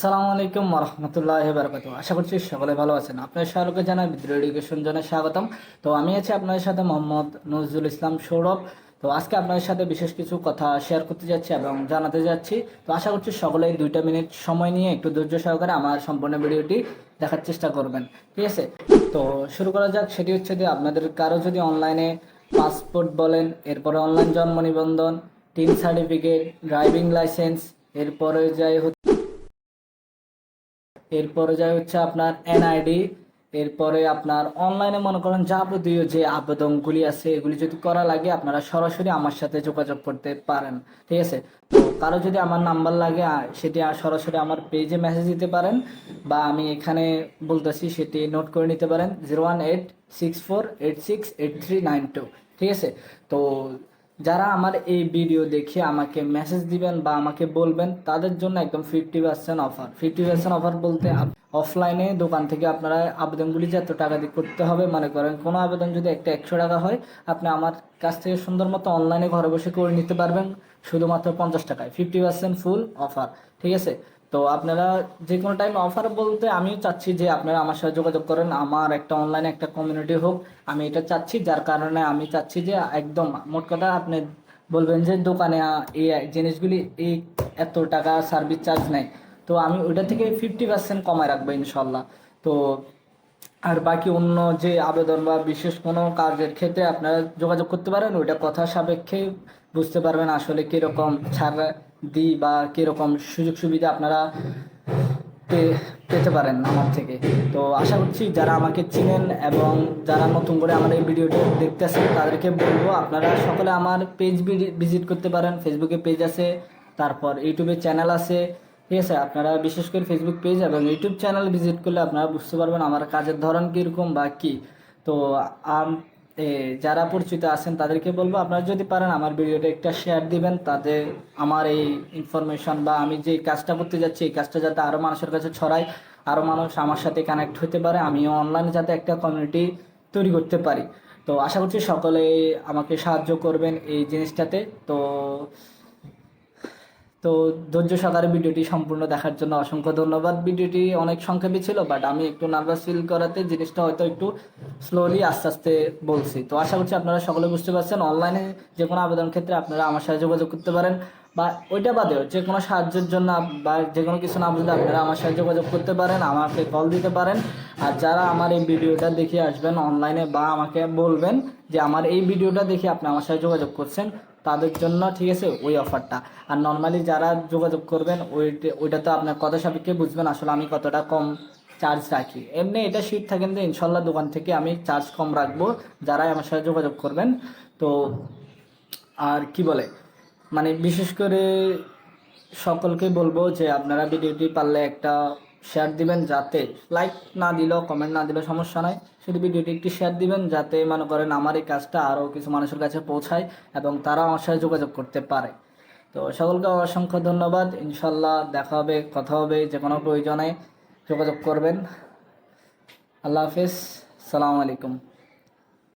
সালামু আলাইকুম রহমতুল্লাহ বারকাত আশা করছি সকলে ভালো আছেন। আপনার সকলকে জানাই বিদ্রোহ এডুকেশন জানাই স্বাগতম। তো আমি আছি আপনাদের সাথে মোহাম্মদ নজরুল ইসলাম সৌরভ। তো আজকে আপনাদের সাথে বিশেষ কিছু কথা শেয়ার করতে যাচ্ছি এবং জানাতে যাচ্ছি। তো আশা করছি সকলেই দুইটা মিনিট সময় নিয়ে একটু ধৈর্য সহকারে আমার সম্পূর্ণ ভিডিওটি দেখার চেষ্টা করবেন। ঠিক আছে? তো শুরু করা যাক। সেটি হচ্ছে যে আপনাদের কারও যদি অনলাইনে পাসপোর্ট বলেন, এরপরে অনলাইন জন্ম নিবন্ধন টিন সার্টিফিকেট ড্রাইভিং লাইসেন্স এরপরে যাই এরপরে যায় হচ্ছে আপনার এনআইডি এরপরে আপনার অনলাইনে মনে করেন যাবতীয় যে আবেদনগুলি আছে, এগুলি যদি করা লাগে আপনারা সরাসরি আমার সাথে যোগাযোগ করতে পারেন, ঠিক আছে? তো কারও যদি আমার নাম্বার লাগে সেটি সরাসরি আমার পেজে মেসেজ দিতে পারেন বা আমি এখানে বলতেছি সেটি নোট করে নিতে পারেন zero one eight six four eight six eight three nine two ঠিক আছে? তো যারা আমার এই ভিডিও দেখে আমাকে মেসেজ দিবেন বা আমাকে বলবেন, তাদের জন্য একদম fifty percent offer fifty percent offer বলতে অফলাইনে দোকান থেকে আপনারা আবেদনগুলি যে এত টাকা দিয়ে করতে হবে, মনে করেন কোনো আবেদন যদি একটা একশো টাকা হয়, আপনি আমার কাছ থেকে সুন্দর মতো অনলাইনে ঘরে বসে করে নিতে পারবেন, শুধুমাত্র পঞ্চাশ টাকায়। ফিফটি পার্সেন্ট ফুল অফার ঠিক আছে? তো আপনারা যে কোনো টাইম অফার বলতে আমিও চাচ্ছি যে আপনারা আমার সাথে যোগাযোগ করেন। আমার একটা অনলাইনে একটা কমিউনিটি হোক, আমি এটা চাচ্ছি। যার কারণে আমি চাচ্ছি যে একদম, মোট কথা আপনি বলবেন যে দোকানে এই জিনিসগুলি এই এত টাকা সার্ভিস চার্জ নেয় তো আমি ওইটা থেকে ফিফটি পার্সেন্ট কমায় রাখব ইনশাল্লাহ তো আর বাকি অন্য যে আবেদন বা বিশেষ কোনো কাজের ক্ষেত্রে আপনারা যোগাযোগ করতে পারেন, ওইটা কথা সাপেক্ষে বুঝতে পারবেন আসলে কীরকম ছাড় দিই বা কীরকম সুযোগ সুবিধা আপনারা পেতে পারেন আমার থেকে। তো আশা করছি যারা আমাকে চিনেন এবং যারা নতুন করে আমার এই ভিডিওটি দেখতেছেন, তাদেরকে বলব আপনারা সকলে আমার পেজ ভিজিট করতে পারেন। ফেসবুকে পেজ আছে, তারপর ইউটিউবে চ্যানেল আছে, ঠিক আছে? আপনারা বিশেষ করে ফেসবুক পেজ এবং ইউটিউব চ্যানেল ভিজিট করলে আপনারা বুঝতে পারবেন আমার কাজের ধরন কীরকম বা কী। তো যারা পরিচিত আছেন তাদেরকে বলব, আপনারা যদি পারেন আমার ভিডিওটা একটা শেয়ার দিবেন, তাতে আমার এই ইনফরমেশন বা আমি যে কাজটা করতে যাচ্ছি, এই কাজটা যাতে আরও মানুষের কাছে ছড়ায় আরও মানুষ আমার সাথে কানেক্ট হতে পারে, আমিও অনলাইনে যাতে একটা কমিউনিটি তৈরি করতে পারি। তো আশা করছি সকলে আমাকে সাহায্য করবেন এই জিনিসটাতে। তো তো ধৈর্য সহকারে ভিডিওটি সম্পূর্ণ দেখার জন্য অসংখ্য ধন্যবাদ। ভিডিওটি অনেক সংক্ষেপে ছিল বাট আমি একটু নার্ভাস ফিল করাতে জিনিসটা হয়তো একটু স্লোলি আস্তে আস্তে বলছি। তো আশা করছি আপনারা সকলে বুঝতে পারছেন অনলাইনে যে কোনো আবেদন ক্ষেত্রে আপনারা আমার সাথে যোগাযোগ করতে পারেন, বা ওইটা বাদেও যে কোনো সাহায্যের জন্য বা যে কোনো কিছু না বুঝলে আপনারা আমার সাথে যোগাযোগ করতে পারেন, আমাকে কল দিতে পারেন। আর যারা আমার এই ভিডিওটা দেখে আসবেন অনলাইনে বা আমাকে বলবেন যে, আমার এই ভিডিওটা দেখে আপনি আমার সাথে যোগাযোগ করছেন। তাদের জন্য, ঠিক আছে, ওই অফারটা আর নর্মালি যারা যোগাযোগ করবেন, ওইটা ওইটা তো আপনার কথা সাপেক্ষে বুঝবেন আসলে আমি কতটা কম চার্জ রাখি। এমনি এটা শিট থাকে কিন্তু ইনশাল্লাহ দোকান থেকে আমি চার্জ কম রাখব, যারাই আমার সাথে যোগাযোগ করবেন। তো আর কি বলে? মানে বিশেষ করে সকলকে বলব যে আপনারা ভিডিওটি পারলে একটা শেয়ার দিবেন যাতে লাইক না দিলেও কমেন্ট না দিলেও সমস্যা নাই। শুধু ভিডিওটি একটি শেয়ার দিবেন যাতে মনে করেন আমার এই কাজটা আরও কিছু মানুষের কাছে পৌঁছায় এবং তারা আমার সাথে যোগাযোগ করতে পারে। তো সকলকে অসংখ্য ধন্যবাদ। ইনশাল্লাহ দেখা হবে, কথা হবে, যে কোনো প্রয়োজনে যোগাযোগ করবেন। আল্লাহ হাফিজ। সালামু আলাইকুম।